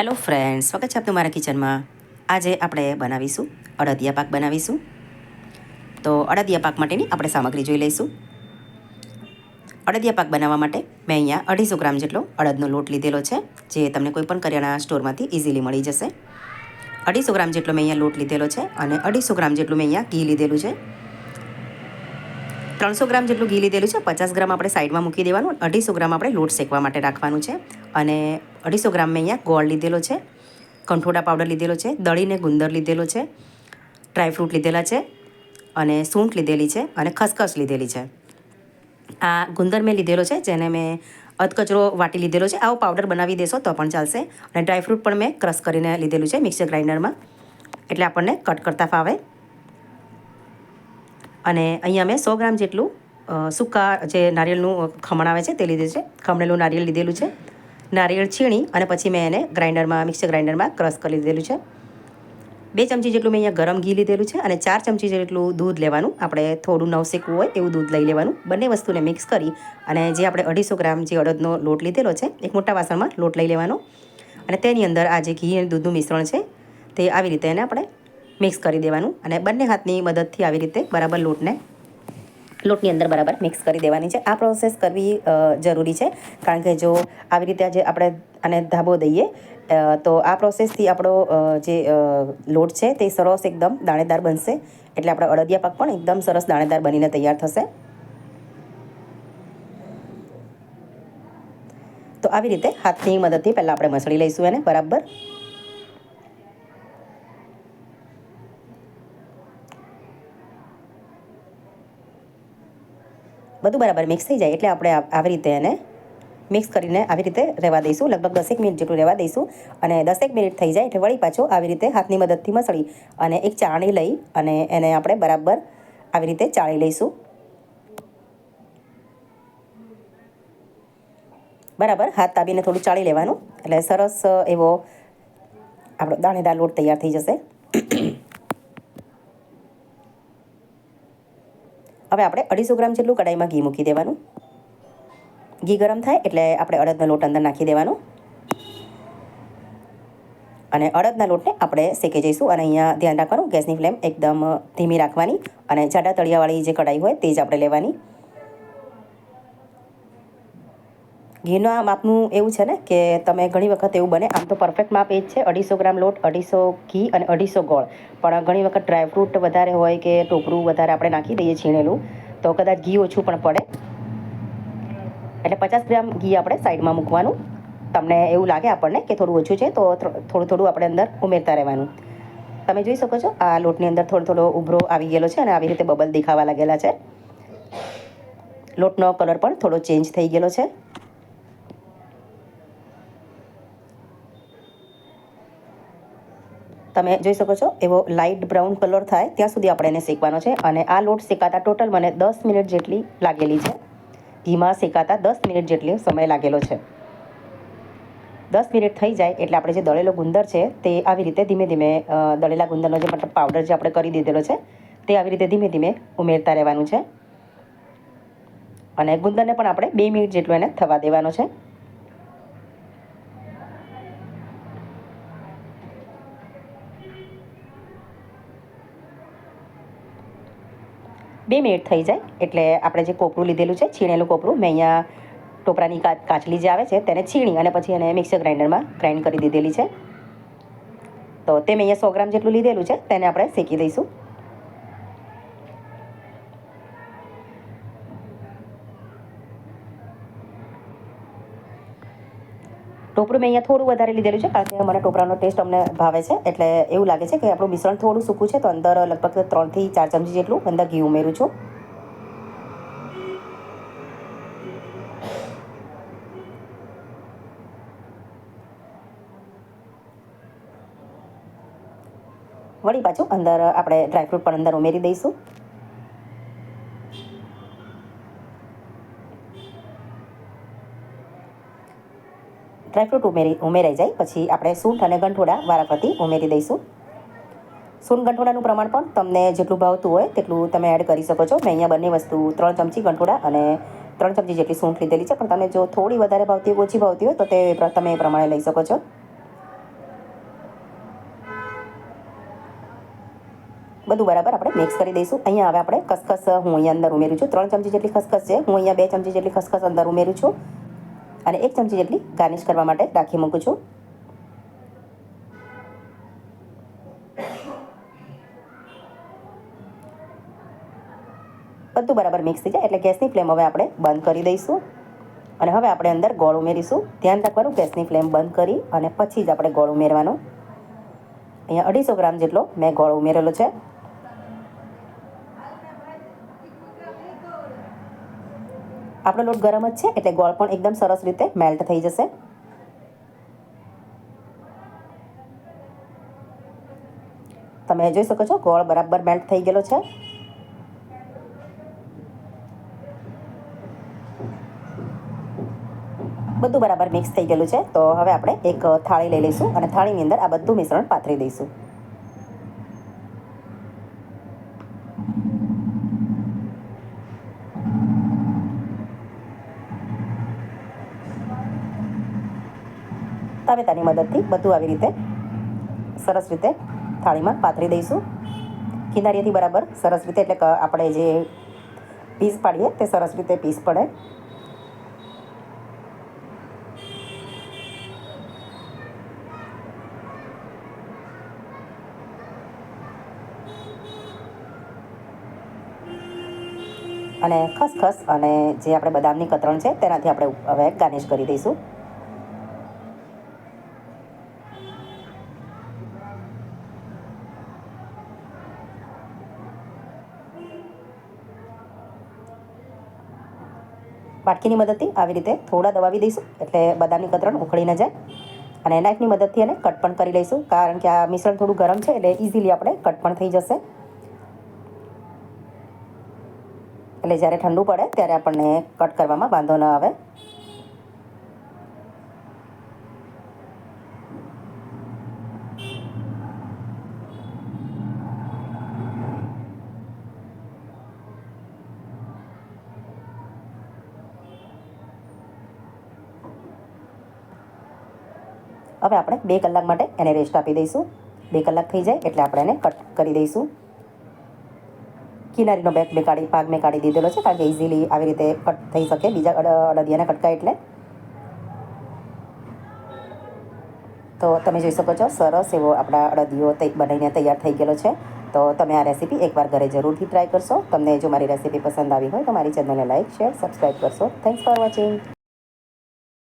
Hello friends સ્વાગત છે આપનું મારા કિચનમાં. આજે આપણે બનાવીશું અડદિયા પાક બનાવીશું. તો અડદિયા પાક માટેની આપણે સામગ્રી જોઈ લઈશું. અડદિયા પાક બનાવવા માટે મેં અહીંયા અઢીસો ગ્રામ જેટલો અડદનો લોટ લીધેલો છે, જે તમને કોઈ પણ કરિયાણા સ્ટોરમાંથી ઇઝીલી મળી જશે. અઢીસો ગ્રામ જેટલો મેં અહીંયા લોટ લીધેલો છે અને અઢીસો ગ્રામ જેટલું મેં અહીંયા ઘી લીધેલું છે. ત્રણસો ગ્રામ જેટલું ઘી લીધેલું છે. પચાસ ગ્રામ આપણે સાઈડમાં મૂકી દેવાનું. અઢીસો ગ્રામ આપણે લોટ શેકવા માટે રાખવાનું છે. અને અઢીસો ગ્રામ મેં અહીંયા ગોળ લીધેલો છે. કંઠોડા પાવડર લીધેલો છે. દળીને ગુંદર લીધેલો છે. ડ્રાયફ્રૂટ લીધેલા છે. અને સૂંઠ લીધેલી છે અને ખસખસ લીધેલી છે. આ ગુંદર મેં લીધેલો છે, જેને મેં અધકચરો વાટી લીધેલો છે. આવો પાવડર બનાવી દેશો તો પણ ચાલશે. અને ડ્રાયફ્રૂટ પણ મેં ક્રશ કરીને લીધેલું છે મિક્સર ગ્રાઇન્ડરમાં. એટલે આપણને કટ કરતા ફાવે. અને અહીંયા મેં સો ગ્રામ જેટલું સૂકા જે નારિયેળનું ખમણ આવે છે તે લીધેલું છે. ખમણેલું નારિયેળ લીધેલું છે. નારિયેળ છીણી અને પછી મેં એને ગ્રાઇન્ડરમાં, મિક્સર ગ્રાઇન્ડરમાં ક્રશ કરી લીધેલું છે. બે ચમચી જેટલું મેં અહીંયા ગરમ ઘી લીધેલું છે અને ચાર ચમચી જેટલું દૂધ લેવાનું. આપણે થોડું નવસેકવું હોય એવું દૂધ લઈ લેવાનું. બંને વસ્તુને મિક્સ કરી અને જે આપણે અઢીસો ગ્રામ જે અડદનો લોટ લીધેલો છે, એક મોટા વાસણમાં લોટ લઈ લેવાનો. અને તેની અંદર આ જે ઘી અને દૂધનું મિશ્રણ છે, તે આવી રીતે એને આપણે મિક્સ કરી દેવાનું અને બંને હાથની મદદથી આવી રીતે બરાબર લોટને લોટની અંદર બરાબર મિક્સ કરી દેવાની છે. આ પ્રોસેસ કરવી જરૂરી છે. કારણ કે જો આવી રીતે આજે આપણે આને ધાબો દઈએ તો આ પ્રોસેસથી આપણો જે લોટ છે તે સરસ એકદમ દાણેદાર બનશે. એટલે આપણે અડદિયા પાક પણ એકદમ સરસ દાણેદાર બનીને તૈયાર થશે. તો આવી રીતે હાથની મદદથી પહેલાં આપણે મસળી લઈશું એને બરાબર. બધું બરાબર મિક્સ થઈ જાય એટલે આપણે આવી રીતે એને મિક્સ કરીને આવી રીતે રહેવા દઈશું. લગભગ દસેક મિનિટ જેટલું રહેવા દઈશું અને દસેક મિનિટ થઈ જાય એટલે વળી પાછો આવી રીતે હાથની મદદથી મસળી અને એક ચાણી લઈ અને એને આપણે બરાબર આવી રીતે ચાળી લઈશું. બરાબર, હાથ તાબીને થોડું ચાળી લેવાનું. એટલે સરસ એવો આપણો દાણેદાર લોટ તૈયાર થઈ જશે. હવે આપણે અઢીસો ગ્રામ જેટલું કડાઈમાં ઘી મૂકી દેવાનું. ઘી ગરમ થાય એટલે આપણે અડદનો લોટ અંદર નાખી દેવાનો. અને અડદના લોટને આપણે શેકી જઈશું અને અહીંયા ધ્યાન રાખવાનું, ગેસની ફ્લેમ એકદમ ધીમી રાખવાની અને જાડા તળિયાવાળી જે કડાઈ હોય તે જ આપણે લેવાની. ઘીના માપનું એવું છે ને કે તમે ઘણી વખત એવું બને, આમ તો પરફેક્ટ માપ એ જ છે, અઢીસો ગ્રામ લોટ, અઢીસો ઘી અને અઢીસો ગોળ. પણ ઘણી વખત ડ્રાયફ્રૂટ વધારે હોય કે ટોપરું વધારે આપણે નાખી દઈએ છીણેલું, તો કદાચ ઘી ઓછું પણ પડે. એટલે પચાસ ગ્રામ ઘી આપણે સાઈડમાં મૂકવાનું. તમને એવું લાગે આપણને કે થોડું ઓછું છે, તો થોડું થોડું આપણે અંદર ઉમેરતા રહેવાનું. તમે જોઈ શકો છો, આ લોટની અંદર થોડો થોડો ઉભરો આવી ગયેલો છે અને આવી રીતે બબલ દેખાવા લાગેલા છે. લોટનો કલર પણ થોડો ચેન્જ થઈ ગયેલો છે. તમે જોઈ શકો છો, એવો લાઇટ બ્રાઉન કલર થાય, ત્યાં સુધી આપણે એને શેકવાનો છે અને આ લોટ શેકાતા ટોટલ મને દસ મિનિટ જેટલી લાગેલી છે. ઘીમાં શેકાતા દસ મિનિટ જેટલી સમય લાગેલો છે. દસ મિનિટ થઈ જાય એટલે આપણે જે દળેલો ગુંદર છે, તે આવી રીતે ધીમે ધીમે દળેલા ગુંદરનો જે મતલબ પાવડર જે આપણે કરી દીધેલો છે, તે આવી રીતે ધીમે ધીમે ઉમેરતા રહેવાનું છે. અને ગુંદરને પણ આપણે બે મિનિટ જેટલું એને થવા દેવાનો છે. બે મિનિટ થઈ જાય એટલે આપણે જે કોપરું લીધેલું છે, છીણેલું કોપરું, મેં અહીંયા ટોપરાની કાચલી જે આવે છે, તેને છીણી અને પછી એને મિક્સર ગ્રાઇન્ડરમાં ગ્રાઇન્ડ કરી દીધેલી છે. તો તે મેં અહીંયા સો ગ્રામ જેટલું લીધેલું છે, તેને આપણે શેકી દઈશું. ટોપરું મેં અહીંયા થોડું વધારે લીધેલું છે, કારણ કે મને ટોપરાનો ટેસ્ટ અમને ભાવે છે. એટલે એવું લાગે છે કે આપણું મિશ્રણ થોડું સૂકું છે, તો અંદર લગભગ ત્રણથી ચાર ચમચી જેટલું અંદર ઘી ઉમેરું છું. વળી પાછું અંદર આપણે ડ્રાયફ્રૂટ પણ અંદર ઉમેરી દઈશું. ડ્રાયફ્રૂટ ઉમેરી ઉમેરાઈ જાય. પછી આપણે સૂંઠ અને ગંઠોડા વારાફરતી ઉમેરી દઈશું. સૂંઠ ગંઠોડાનું પ્રમાણ પણ તમને જેટલું ભાવતું હોય તેટલું તમે એડ કરી શકો છો. મેં અહીંયા બંને વસ્તુ, ત્રણ ચમચી ગંઠોડા અને ત્રણ ચમચી જેટલી સૂંઠ લીધેલી છે. પણ તમે જો થોડી વધારે ભાવતી હોય ઓછી ભાવતી હોય તો તે તમે એ પ્રમાણે લઈ શકો છો. બધું બરાબર આપણે મિક્સ કરી દઈશું. અહીંયા હવે આપણે ખસખસ હું અહીંયા અંદર ઉમેરું છું. ત્રણ ચમચી જેટલી ખસખસ છે. હું અહીંયા બે ચમચી જેટલી ખસખસ અંદર ઉમેરું છું. અને એક ચમચી જેટલી ગાર્નિશ કરવા માટે રાખી મૂકું છું. બધું બરાબર મિક્સ થઈ જાય એટલે ગેસની ફ્લેમ હવે આપણે બંધ કરી દઈશું. અને હવે આપણે અંદર ગોળ ઉમેરીશું. ધ્યાન રાખવાનું ગેસની ફ્લેમ બંધ કરી અને પછી જ આપણે ગોળ ઉમેરવાનો. અહીંયા અઢીસો ગ્રામ જેટલો મેં ગોળ ઉમેરેલો છે. આપણો લોટ ગરમ જ છે, એટલે ગોળ પણ એકદમ સરસ રીતે મેલ્ટ થઈ જશે. તમે જોઈ શકો છો, ગોળ બરાબર મેલ્ટ થઈ ગયેલો છે. બધું બરાબર મિક્સ થઈ ગયેલું છે, તો હવે આપણે એક થાળી લઈ લઈશું અને થાળીની અંદર આ બધું મિશ્રણ પાથરી દઈશું. તાવેતાની મદદથી. બધું આવી રીતે સરસ રીતે થાળીમાં પાથરી દઈશું. કિનારીએથી બરાબર સરસ રીતે, એટલે આપણે જે પીસ પાડીએ તે સરસ રીતે પીસ પડે. અને ખસખસ અને જે આપણે બદામની કતરણ છે તેનાથી આપણે હવે ગાર્નિશ કરી દઈશું. વાટકીની મદદથી આવી રીતે થોડા દબાવી દઈશું, એટલે બદામની કતરણ ઉખડી ન જાય. અને નાઇફની મદદથી એને કટ પણ કરી લઈશું, કારણ કે આ મિશ્રણ થોડું ગરમ છે, એટલે ઇઝીલી આપણે કટ પણ થઈ જશે. એટલે જ્યારે ઠંડુ પડે, ત્યારે આપણને કટ કરવામાં વાંધો ન આવે. હવે આપણે બે કલાક માટે એને રેસ્ટ આપી દઈશું. બે કલાક થઈ જાય એટલે આપણે એને કટ કરી દઈશું. કિનારીનો બેગ મેં કાઢી, ભાગ મેં કાઢી દીધેલો છે, કારણ કે ઇઝીલી આવી રીતે કટ થઈ શકે. બીજા અડદિયાના કટકા એટલે. તો તમે જોઈ શકો છો, સરસ એવો આપણા અડદિયો બનાવીને તૈયાર થઈ ગયેલો છે. તો તમે આ રેસીપી એકવાર ઘરે જરૂરથી ટ્રાય કરશો. તમને જો મારી રેસીપી પસંદ આવી હોય તો મારી ચેનલને લાઇક શેર સબસ્ક્રાઈબ કરશો. Thanks for watching